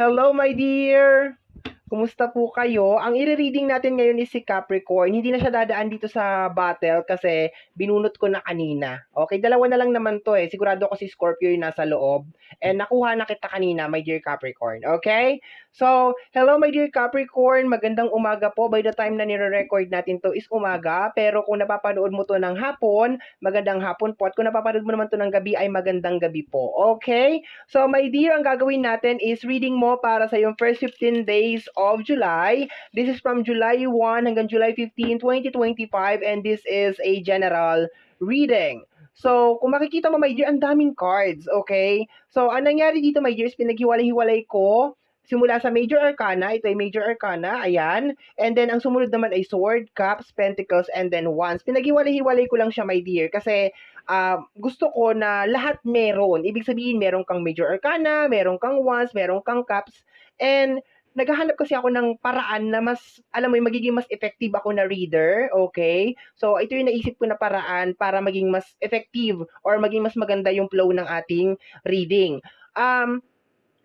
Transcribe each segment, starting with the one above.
Hello, my dear! Kumusta po kayo? Ang i-reading natin ngayon is si Capricorn. Hindi na siya dadaan dito sa battle kasi binunot ko na kanina. Okay, dalawa na lang naman to eh. Sigurado ko si Scorpio yung nasa loob. And nakuha na kita kanina, my dear Capricorn. Okay? So, hello my dear Capricorn. Magandang umaga po. By the time na nire-record natin to is umaga. Pero kung napapanood mo to ng hapon, magandang hapon po. At kung napapanood mo naman to ng gabi, ay magandang gabi po. Okay? So, my dear, ang gagawin natin is reading mo para sa yung first 15 days of July. This is from July 1 hanggang July 15, 2025 and this is a general reading. So, kung makikita mo, my dear, ang daming cards, okay? So, ang nangyari dito, my dear, is pinaghiwalay-hiwalay ko simula sa Major Arcana, ito ay Major Arcana, ayan. And then, ang sumunod naman ay Sword, Cups, Pentacles, and then Wands. Pinaghiwalay-hiwalay ko lang siya, my dear, kasi uh, gusto ko na lahat meron. Ibig sabihin, meron kang Major Arcana, meron kang Wands, meron kang Cups, and naghahanap kasi ako ng paraan na mas, alam mo, magiging mas effective ako na reader, okay? So, ito yung naisip ko na paraan para maging mas effective or maging mas maganda yung flow ng ating reading. Um,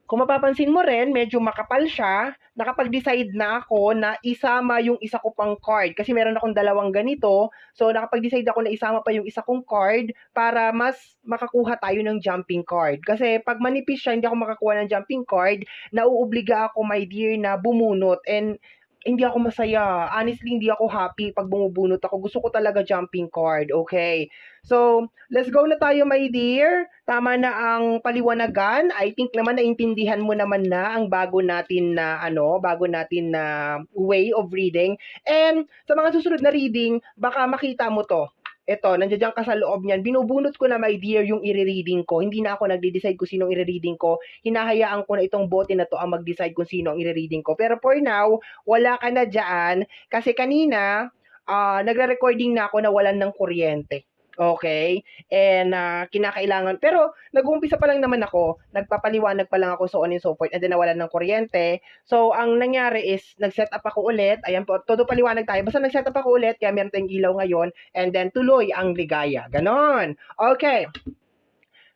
kung mapapansin mo rin, medyo makapal siya. Nakapag-decide na ako na isama yung isa ko pang card. Kasi meron akong dalawang ganito. So, nakapag-decide ako na isama pa yung isa kong card para mas makakuha tayo ng jumping card. Kasi pag manipis siya, hindi ako makakuha ng jumping card, nauobliga ako, my dear, na bumunot. And hindi ako masaya. Honestly, hindi ako happy pag bumubunot ako. Gusto ko talaga jumping card, okay? So, let's go na tayo, my dear. Tama na ang paliwanagan. I think naman naintindihan mo naman na ang bago natin na ano, bago natin na way of reading. And sa mga susunod na reading, baka makita mo to eto, nandiyan ka sa loob niyan, binubunot ko na my dear yung i-reading ko. Hindi na ako nagde-decide kung sino ang i-reading ko. Hinahayaan ko na itong bote na to ang mag-decide kung sino ang i-reading ko. Pero for now, wala ka na dyan kasi kanina, uh, nagre-recording na ako na walan ng kuryente. Okay? And uh, kinakailangan. Pero nag-uumpisa pa lang naman ako, nagpapaliwanag pa lang ako so on and so forth and then nawalan ng kuryente. So ang nangyari is nag-set up ako ulit. Ayan po, todo paliwanag tayo. Basta nag-set up ako ulit, kaya meron tayong ilaw ngayon and then tuloy ang ligaya. Ganon. Okay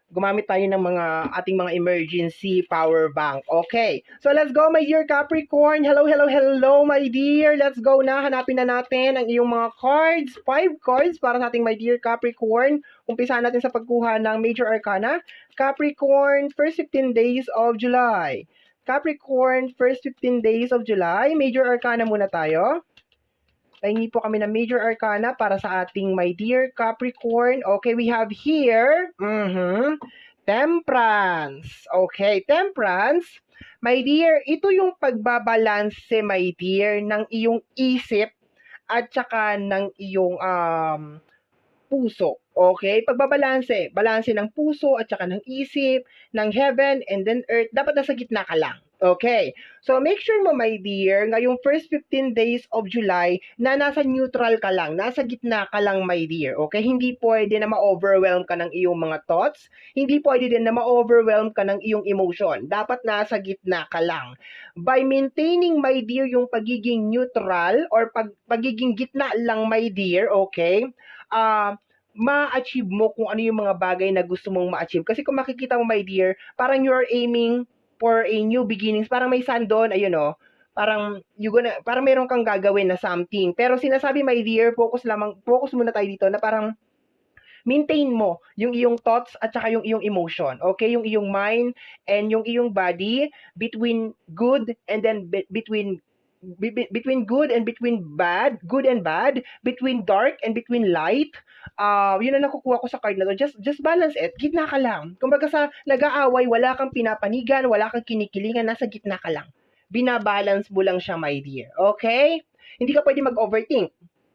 gumamit tayo ng mga ating mga emergency power bank. Okay. So let's go my dear Capricorn. Hello, hello, hello my dear. Let's go na. Hanapin na natin ang iyong mga cards. Five cards para sa ating my dear Capricorn. Umpisa natin sa pagkuha ng Major Arcana. Capricorn, first 15 days of July. Capricorn, first 15 days of July. Major Arcana muna tayo. Pahingi po kami ng major arcana para sa ating my dear Capricorn. Okay, we have here, mm-hmm, temperance. Okay, temperance. My dear, ito yung pagbabalanse, my dear, ng iyong isip at saka ng iyong um, puso. Okay? Pagbabalanse, balanse ng puso at saka ng isip, ng heaven and then earth, dapat nasa gitna ka lang. Okay. So, make sure mo, my dear, ngayong first 15 days of July, na nasa neutral ka lang, nasa gitna ka lang, my dear. Okay? Hindi pwede na ma-overwhelm ka ng iyong mga thoughts. Hindi pwede din na ma-overwhelm ka ng iyong emotion. Dapat nasa gitna ka lang. By maintaining, my dear, yung pagiging neutral or pag, pagiging gitna lang, my dear, okay? Ah, uh, ma-achieve mo kung ano yung mga bagay na gusto mong ma-achieve. Kasi kung makikita mo, my dear, parang you're aiming for a new beginnings. Parang may sun doon, ayun o. Oh, parang you gonna parang meron kang gagawin na something. Pero sinasabi my dear, focus lamang focus muna tayo dito na parang maintain mo yung iyong thoughts at saka yung iyong emotion. Okay? Yung iyong mind and yung iyong body between good and then be- between between good and between bad, good and bad, between dark and between light. Uh, yun ang nakukuha ko sa card na to. Just, just balance it. Gitna ka lang. Kumbaga sa nag-aaway, wala kang pinapanigan, wala kang kinikilingan, nasa gitna ka lang. Binabalance mo lang siya, my dear. Okay? Hindi ka pwede mag-overthink.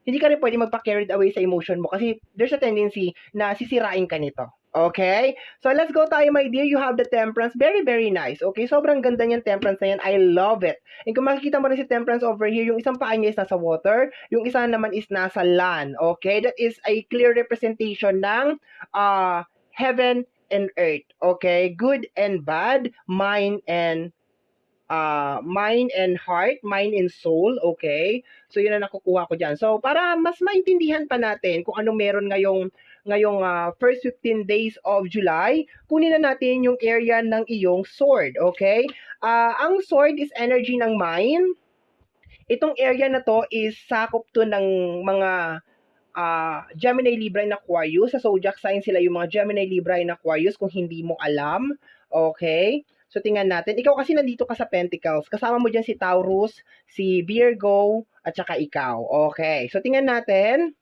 Hindi ka rin pwede magpa-carried away sa emotion mo kasi there's a tendency na sisirain ka nito. Okay? So, let's go tayo, my dear. You have the temperance. Very, very nice. Okay? Sobrang ganda niyan temperance na yan. I love it. And kung makikita mo rin si temperance over here, yung isang paa niya is nasa water, yung isa naman is nasa land. Okay? That is a clear representation ng uh, heaven and earth. Okay? Good and bad, mind and uh, mind and heart, mind and soul, okay? So, yun ang nakukuha ko dyan. So, para mas maintindihan pa natin kung ano meron ngayong ngayong ah, first 15 days of July, kunin na natin yung area ng iyong sword, okay? Ah, ang sword is energy ng mind. Itong area na to is sakop to ng mga ah, Gemini, Libra, and Aquarius. Sa zodiac sign sila yung mga Gemini, Libra, and Aquarius kung hindi mo alam. Okay? So, tingnan natin. Ikaw kasi nandito ka sa Pentacles. Kasama mo dyan si Taurus, si Virgo, at saka ikaw. Okay. So, tingnan natin.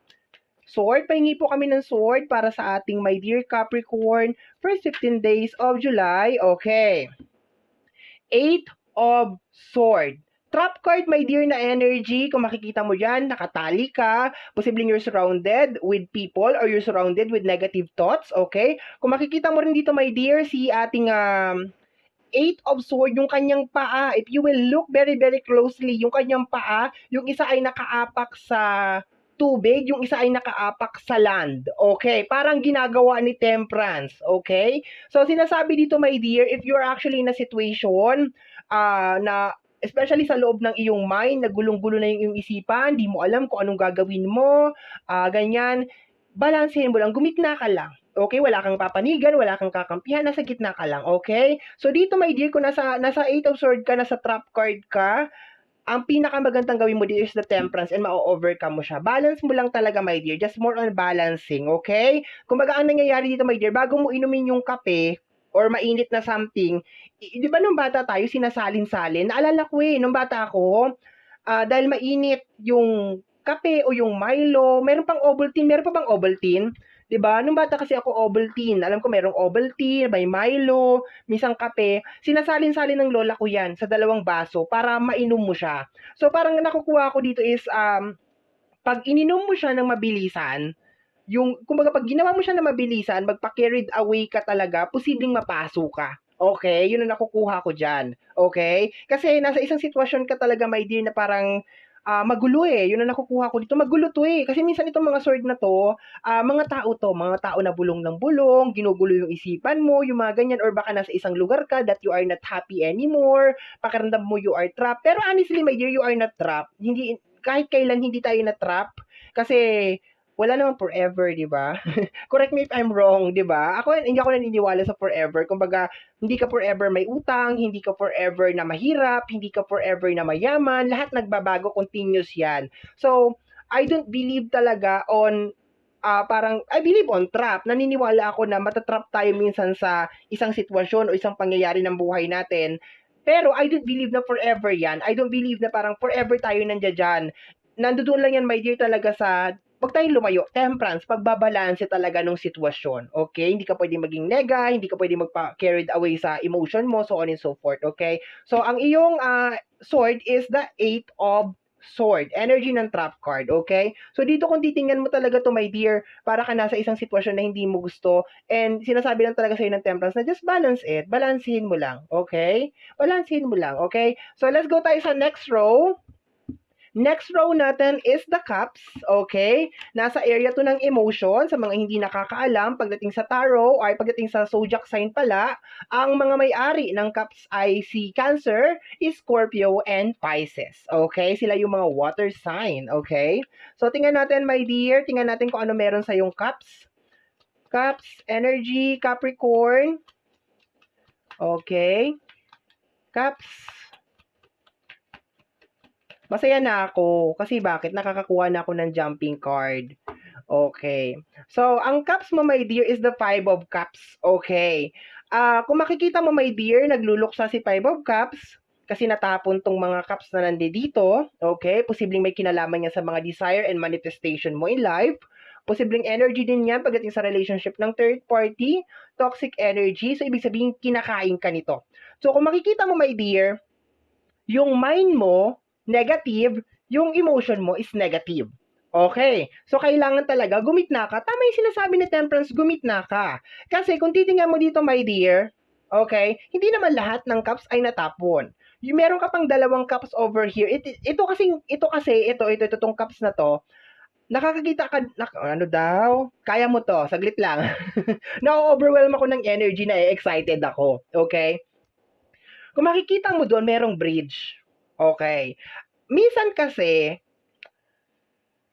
Sword, pahingi po kami ng sword para sa ating my dear Capricorn first 15 days of July. Okay. Eight of Sword. Trap card, my dear na energy. Kung makikita mo dyan, nakatali ka. Posibleng you're surrounded with people or you're surrounded with negative thoughts. Okay? Kung makikita mo rin dito, my dear, si ating um, Eight of Sword, yung kanyang paa. If you will look very, very closely, yung kanyang paa, yung isa ay nakaapak sa tubig, yung isa ay nakaapak sa land. Okay? Parang ginagawa ni Temperance. Okay? So, sinasabi dito, my dear, if you're actually in a situation ah, na especially sa loob ng iyong mind, nagulong-gulo na yung iyong isipan, di mo alam kung anong gagawin mo, ah, ganyan, balansehin mo lang, gumitna ka lang. Okay, wala kang papanigan, wala kang kakampihan, nasa gitna ka lang, okay? So dito, my dear, kung nasa, nasa 8 of sword ka, nasa trap card ka, ang pinakamagandang gawin mo dito is the temperance and ma-overcome mo siya. Balance mo lang talaga, my dear. Just more on balancing, okay? Kumbaga, ang nangyayari dito, my dear, bago mo inumin yung kape, or mainit na something, di ba nung bata tayo, sinasalin-salin? Naalala ko eh, nung bata ako, ah, dahil mainit yung kape o yung Milo, meron pang Ovaltine, meron pa bang Ovaltine? 'Di ba? Nung bata kasi ako Ovaltine, alam ko merong Ovaltine, may Milo, misang kape, sinasalin-salin ng lola ko 'yan sa dalawang baso para mainom mo siya. So parang nakukuha ko dito is um pag ininom mo siya ng mabilisan, yung kumbaga pag ginawa mo siya ng mabilisan, magpa-carried away ka talaga, posibleng mapaso ka. Okay, yun ang nakukuha ko diyan. Okay? Kasi nasa isang sitwasyon ka talaga, my dear, na parang ah, magulo eh. Yun ang nakukuha ko dito. Magulo to eh. Kasi minsan itong mga sword na to, ah, mga tao to, mga tao na bulong ng bulong, ginugulo yung isipan mo, yung mga ganyan, or baka nasa isang lugar ka that you are not happy anymore, pakiramdam mo you are trapped. Pero honestly, my dear, you are not trapped. Hindi, kahit kailan hindi tayo na trap kasi wala namang forever, di ba? Correct me if I'm wrong, di ba? Ako, hindi ako naniniwala sa forever. Kumbaga, hindi ka forever may utang, hindi ka forever na mahirap, hindi ka forever na mayaman, lahat nagbabago, continuous yan. So, I don't believe talaga on ah parang I believe on trap. Naniniwala ako na matatrap tayo minsan sa isang sitwasyon o isang pangyayari ng buhay natin. Pero I don't believe na forever yan. I don't believe na parang forever tayo nandiyan dyan. Nandoon lang yan, my dear, talaga sa Huwag tayong lumayo. Temperance, pagbabalanse talaga ng sitwasyon. Okay? Hindi ka pwedeng maging nega, hindi ka pwedeng magpa-carried away sa emotion mo, so on and so forth. Okay? So, ang iyong ah, sword is the eight of sword. Energy ng trap card. Okay? So, dito kung titingnan mo talaga to, my dear, para ka nasa isang sitwasyon na hindi mo gusto, and sinasabi lang talaga sa'yo ng temperance na just balance it. Balansehin mo lang. Okay? Balansehin mo lang. Okay? So, let's go tayo sa next row. Next row natin is the cups, okay? Nasa area to ng emotion, sa mga hindi nakakaalam, pagdating sa tarot, ay pagdating sa zodiac sign pala, ang mga may-ari ng cups ay si Cancer, Scorpio, and Pisces, okay? Sila yung mga water sign, okay? So, tingnan natin, my dear, tingnan natin kung ano meron sa yung cups. Cups, energy, Capricorn, okay? Cups, Masaya na ako. Kasi bakit? Nakakakuha na ako ng jumping card. Okay. So, ang cups mo, my dear, is the five of cups. Okay. Ah, kung makikita mo, my dear, nagluluksa si five of cups kasi natapon tong mga cups na nandito. Okay. Posibleng may kinalaman niya sa mga desire and manifestation mo in life. Posibleng energy din yan pagdating sa relationship ng third party, toxic energy. So, ibig sabihin, kinakain ka nito. So, kung makikita mo, my dear, yung mind mo, negative, yung emotion mo is negative. Okay. So, kailangan talaga, gumitna ka. Tama yung sinasabi ni Temperance, gumitna ka. Kasi kung titingnan mo dito, my dear, okay, hindi naman lahat ng cups ay natapon. Yung meron ka pang dalawang cups over here. Ito, ito kasi, ito kasi, ito, ito, ito, itong cups na to, nakakakita ka, nak, ano daw, kaya mo to, saglit lang. Na-overwhelm ako ng energy na excited ako. Okay? Kung makikita mo doon, merong bridge. Okay. Minsan kasi,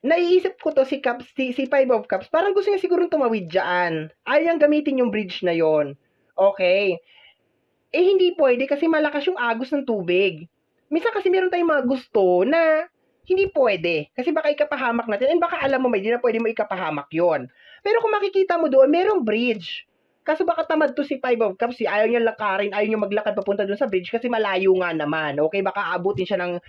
naiisip ko to si Cups, si, si Five of Cups, parang gusto niya siguro tumawid dyan. Ayaw niyang gamitin yung bridge na yon. Okay. Eh, hindi pwede kasi malakas yung agos ng tubig. Minsan kasi meron tayong mga gusto na hindi pwede. Kasi baka ikapahamak natin. And baka alam mo, may di na pwede mo ikapahamak yon. Pero kung makikita mo doon, merong bridge. Kaso baka tamad to si Five of Cups, si ayaw niya lakarin, ayaw niya maglakad papunta doon sa bridge kasi malayo nga naman. Okay, baka abutin siya ng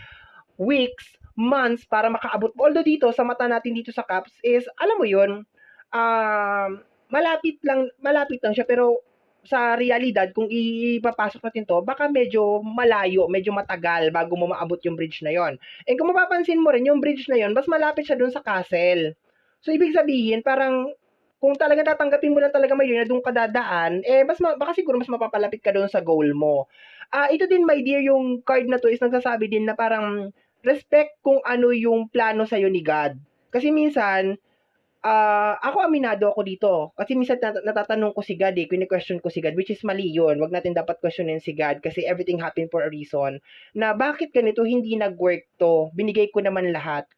weeks, months para makaabot. Although dito, sa mata natin dito sa Cups is, alam mo yun, um, malapit lang, malapit lang siya, pero sa realidad, kung ipapasok natin to, baka medyo malayo, medyo matagal bago mo maabot yung bridge na yon. And kung mapapansin mo rin, yung bridge na yon, mas malapit siya doon sa castle. So, ibig sabihin, parang kung talaga tatanggapin mo lang talaga may na doon ka dadaan, eh, mas ma- baka siguro mas mapapalapit ka doon sa goal mo. Ah, ito din, my dear, yung card na to is nagsasabi din na parang respect kung ano yung plano sa'yo ni God. Kasi minsan, ah ako aminado ako dito. Kasi minsan nat- natatanong ko si God eh, kini-question ko si God, which is mali yun. Wag natin dapat questionin si God kasi everything happened for a reason. Na bakit ganito hindi nag-work to? Binigay ko naman lahat.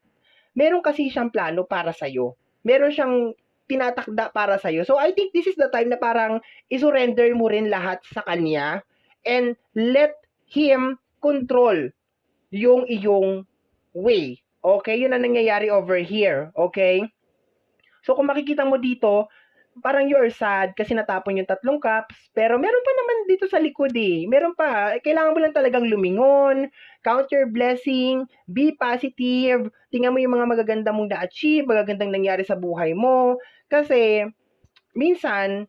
Meron kasi siyang plano para sa'yo. Meron siyang tinatakda para sa'yo. So, I think this is the time na parang isurrender mo rin lahat sa Kanya and let Him control yung iyong way. Okay? Yun ang nangyayari over here. Okay? So, kung makikita mo dito, parang you're sad kasi natapon yung tatlong cups. Pero meron pa naman dito sa likod eh. Meron pa. Kailangan mo lang talagang lumingon, count your blessing, be positive, tingnan mo yung mga magaganda mong na-achieve, magagandang nangyari sa buhay mo. Kasi, minsan,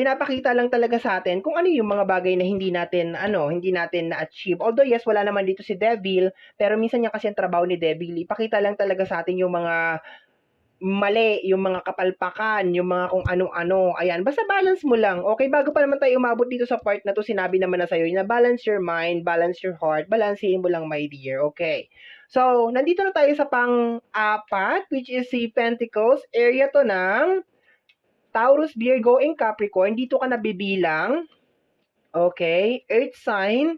pinapakita lang talaga sa atin kung ano yung mga bagay na hindi natin ano, hindi natin na-achieve. Although yes, wala naman dito si Devil, pero minsan niya kasi ang trabaho ni Devil, ipakita lang talaga sa atin yung mga mali, yung mga kapalpakan, yung mga kung ano-ano. Ayan, basta balance mo lang. Okay, bago pa naman tayo umabot dito sa part na to, sinabi naman na sa'yo na balance your mind, balance your heart, balansehin mo lang, my dear. Okay. So, nandito na tayo sa pang-apat, which is si Pentacles. Area to ng Taurus, Virgo, and Capricorn. Dito ka nabibilang. Okay. Earth sign.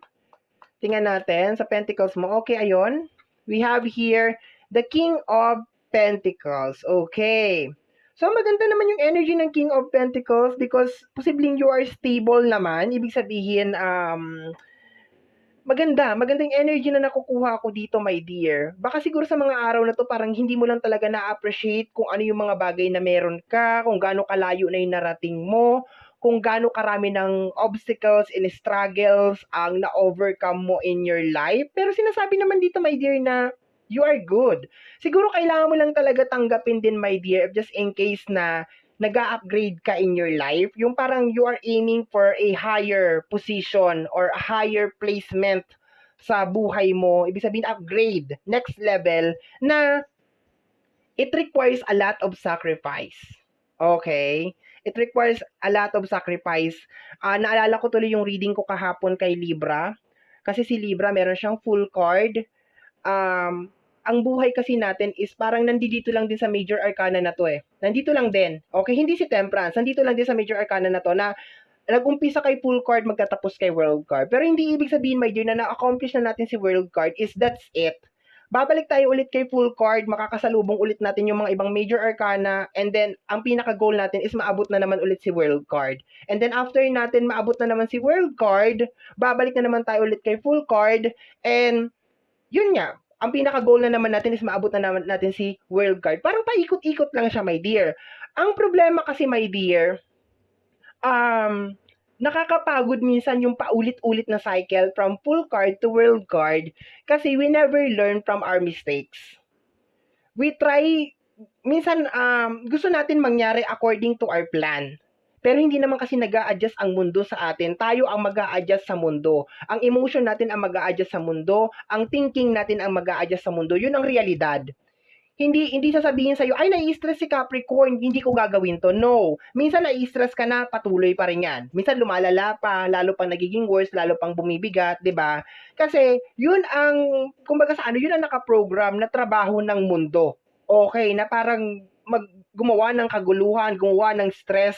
Tingnan natin sa Pentacles mo. Okay, ayon. We have here the King of Pentacles. Okay. So, maganda naman yung energy ng King of Pentacles because posibleng you are stable naman. Ibig sabihin, um, maganda. Maganda yung energy na nakukuha ko dito, my dear. Baka siguro sa mga araw na to, parang hindi mo lang talaga na-appreciate kung ano yung mga bagay na meron ka, kung gaano kalayo na yung narating mo, kung gaano karami ng obstacles and struggles ang na-overcome mo in your life. Pero sinasabi naman dito, my dear, na you are good. Siguro kailangan mo lang talaga tanggapin din, my dear, just in case na nag upgrade ka in your life, yung parang you are aiming for a higher position or a higher placement sa buhay mo, ibig sabihin upgrade, next level, na it requires a lot of sacrifice. Okay? It requires a lot of sacrifice. Uh, naalala ko tuloy yung reading ko kahapon kay Libra. Kasi si Libra, meron siyang full card. Um, ang buhay kasi natin is parang nandito lang din sa major arcana na to eh. Nandito lang din. Okay, hindi si Temperance. Nandito lang din sa major arcana na to na nag-umpisa kay full card, magtatapos kay world card. Pero hindi ibig sabihin, my dear, na na-accomplish na natin si world card is that's it. Babalik tayo ulit kay full card, makakasalubong ulit natin yung mga ibang major arcana, and then, ang pinaka-goal natin is maabot na naman ulit si world card. And then, after natin maabot na naman si world card, babalik na naman tayo ulit kay full card, and yun nga, ang pinaka-goal na naman natin is maabot na naman natin si world card. Parang paikot-ikot lang siya, my dear. Ang problema kasi, my dear, um, nakakapagod minsan yung paulit-ulit na cycle from full card to world card kasi we never learn from our mistakes. We try, minsan um, gusto natin mangyari according to our plan. Pero hindi naman kasi nag adjust ang mundo sa atin. Tayo ang mag adjust sa mundo. Ang emotion natin ang mag adjust sa mundo. Ang thinking natin ang mag adjust sa mundo. Yun ang realidad. Hindi hindi sasabihin sa iyo, ay nai-stress si Capricorn, hindi ko gagawin to. No. Minsan nai-stress ka na, patuloy pa rin 'yan. Minsan lumalala pa, lalo pang nagiging worse, lalo pang bumibigat, 'di ba? Kasi 'yun ang kumbaga sa ano, 'yun ang naka-program na trabaho ng mundo. Okay, na parang mag gumawa ng kaguluhan, gumawa ng stress,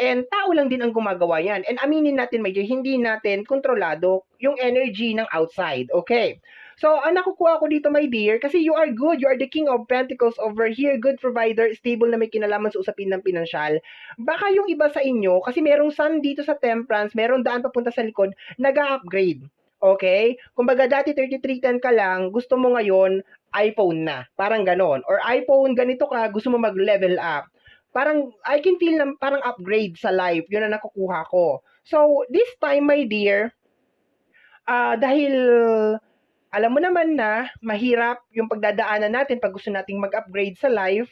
And tao lang din ang gumagawa yan. And aminin natin, medyo hindi natin kontrolado yung energy ng outside. Okay. So, ang nakukuha ko dito, my dear, kasi you are good. You are the king of pentacles over here. Good provider, stable na may kinalaman sa usapin ng pinansyal. Baka yung iba sa inyo, kasi merong sun dito sa temperance, merong daan papunta sa likod, nag-upgrade. Okay? Kumbaga, dati 3310 ka lang, gusto mo ngayon, iPhone na. Parang ganon. Or iPhone, ganito ka, gusto mo mag-level up. Parang, I can feel na parang upgrade sa life. Yun ang nakukuha ko. So, this time, my dear, ah dahil alam mo naman na mahirap yung pagdadaanan natin pag gusto nating mag-upgrade sa life,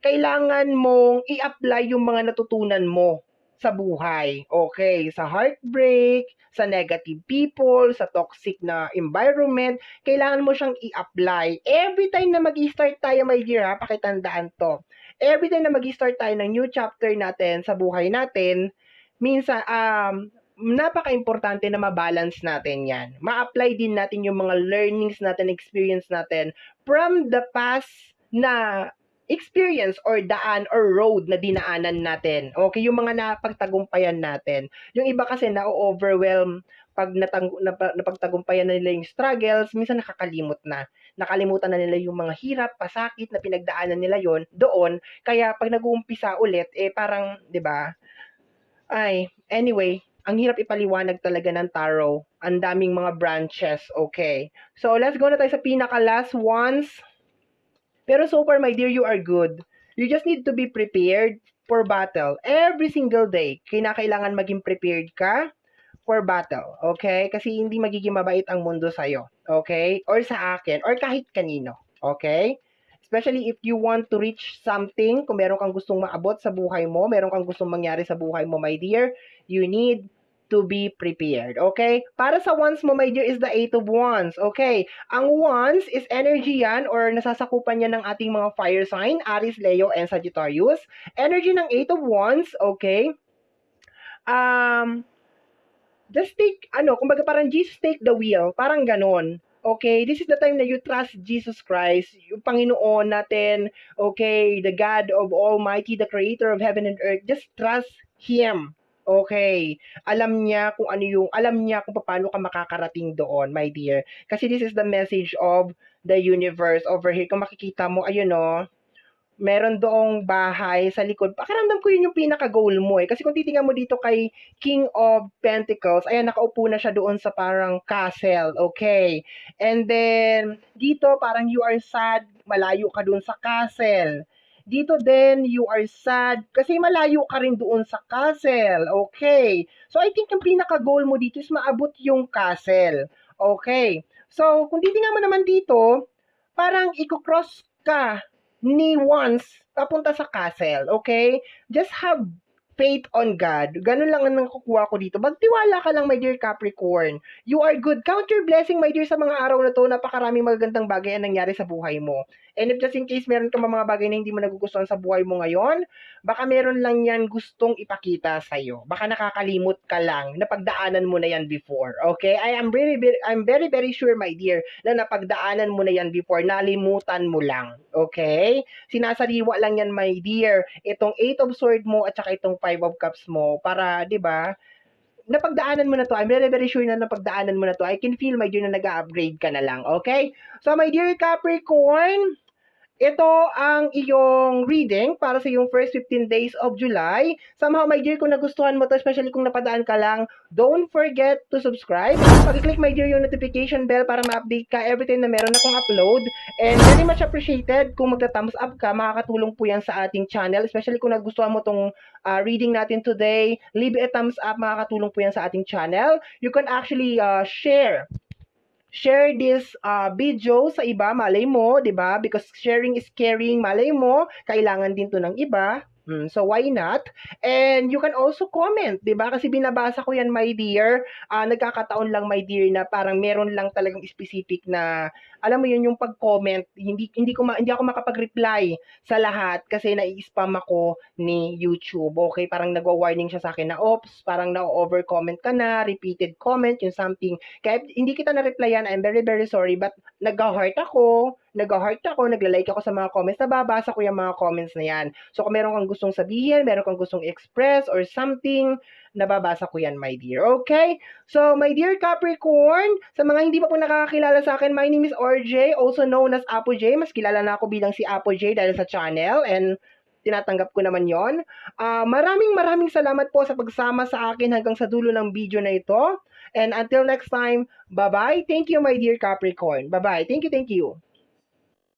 kailangan mong i-apply yung mga natutunan mo sa buhay. Okay, sa heartbreak, sa negative people, sa toxic na environment, kailangan mo siyang i-apply. Every time na mag-start tayo, my dear, ha, pakitandaan to. Every time na mag-start tayo ng new chapter natin sa buhay natin, minsan, um, napaka-importante na ma-balance natin yan. Ma-apply din natin yung mga learnings natin, experience natin from the past na experience or daan or road na dinaanan natin. Okay, yung mga napagtagumpayan natin. Yung iba kasi na-overwhelm pag natang, nap- napagtagumpayan na nila yung struggles, minsan nakakalimot na. Nakalimutan na nila yung mga hirap, pasakit na pinagdaanan nila yon doon. Kaya pag nag-uumpisa ulit, eh parang, di ba? Ay, anyway, ang hirap ipaliwanag talaga ng tarot. Ang daming mga branches, okay. So, let's go na tayo sa pinaka-last ones. Pero so far, my dear, you are good. You just need to be prepared for battle. Every single day, kinakailangan maging prepared ka for battle, okay? Kasi hindi magiging mabait ang mundo sa'yo, okay? Or sa akin, or kahit kanino, okay? Especially if you want to reach something, kung meron kang gustong maabot sa buhay mo, meron kang gustong mangyari sa buhay mo, my dear, you need to be prepared. Okay? Para sa wands mo, my dear, is the eight of wands. Okay? Ang wands is energy yan or nasasakupan yan ng ating mga fire sign, Aries, Leo, and Sagittarius. Energy ng eight of wands, okay? Um, just take, ano, kumbaga parang Jesus take the wheel. Parang ganon. Okay, this is the time that you trust Jesus Christ, yung Panginoon natin, okay, the God of Almighty, the Creator of heaven and earth. Just trust Him. Okay. Alam niya kung ano yung, alam niya kung paano ka makakarating doon, my dear. Kasi this is the message of the universe over here. Kung makikita mo, ayun o, meron doong bahay sa likod. Pakiramdam ko yun yung pinaka-goal mo eh. Kasi kung titingnan mo dito kay King of Pentacles, ayan, nakaupo na siya doon sa parang castle. Okay. And then, dito parang you are sad, malayo ka doon sa castle. Dito din, you are sad kasi malayo ka rin doon sa castle. Okay. So, I think yung pinaka-goal mo dito is maabot yung castle. Okay. So, kung titingnan mo naman dito, parang i-cross ka ni once papunta sa castle. Okay? Just have faith on God. Ganun lang ang nakukuha ko dito. Magtiwala ka lang, my dear Capricorn. You are good. Count your blessing, my dear, sa mga araw na to. Napakaraming magagandang bagay ang nangyari sa buhay mo. And if just in case meron ka mga bagay na hindi mo nagugustuhan sa buhay mo ngayon, baka meron lang yan gustong ipakita sa'yo. Baka nakakalimot ka lang. Napagdaanan mo na yan before. Okay? I am very, very, I'm very, very sure, my dear, na napagdaanan mo na yan before. Nalimutan mo lang. Okay? Sinasariwa lang yan, my dear. Itong Eight of Sword mo at saka itong Five of Cups mo para, di ba, napagdaanan mo na to. I'm very, very sure na napagdaanan mo na to. I can feel, my dear, na nag-upgrade ka na lang. Okay? So, my dear Capricorn, ito ang iyong reading para sa iyong first 15 days of July. Somehow, my dear, kung nagustuhan mo to, especially kung napadaan ka lang, don't forget to subscribe. Pag-click, my dear, yung notification bell para ma-update ka every time na meron akong upload. And very much appreciated kung magta-thumbs up ka, makakatulong po yan sa ating channel. Especially kung nagustuhan mo tong uh, reading natin today, leave a thumbs up, makakatulong po yan sa ating channel. You can actually uh, share share this uh, video sa iba, malay mo, 'di ba? Because sharing is caring, malay mo, kailangan din 'to ng iba. Hmm, so why not? And you can also comment, 'di ba? Kasi binabasa ko 'yan, my dear. Ah, nagkakataon lang, my dear, na parang meron lang talagang specific na alam mo 'yun yung pag-comment, hindi hindi ko ma, hindi ako makapag-reply sa lahat kasi nai-spam ako ni YouTube. Okay, parang nagwa-warning siya sa akin na oops, parang na-over comment ka na, repeated comment, yung something. Kaya hindi kita na-replyan, I'm very very sorry but nag-heart ako, nag-heart ako, nagla-like ako sa mga comments, nababasa ko yung mga comments na yan. So, kung meron kang gustong sabihin, meron kang gustong express or something, nababasa ko yan, my dear. Okay? So, my dear Capricorn, sa mga hindi pa po nakakakilala sa akin, my name is RJ, also known as Apo J. Mas kilala na ako bilang si Apo J dahil sa channel and tinatanggap ko naman yon. Ah, maraming maraming salamat po sa pagsama sa akin hanggang sa dulo ng video na ito. And until next time, bye-bye. Thank you, my dear Capricorn. Bye-bye. Thank you, thank you.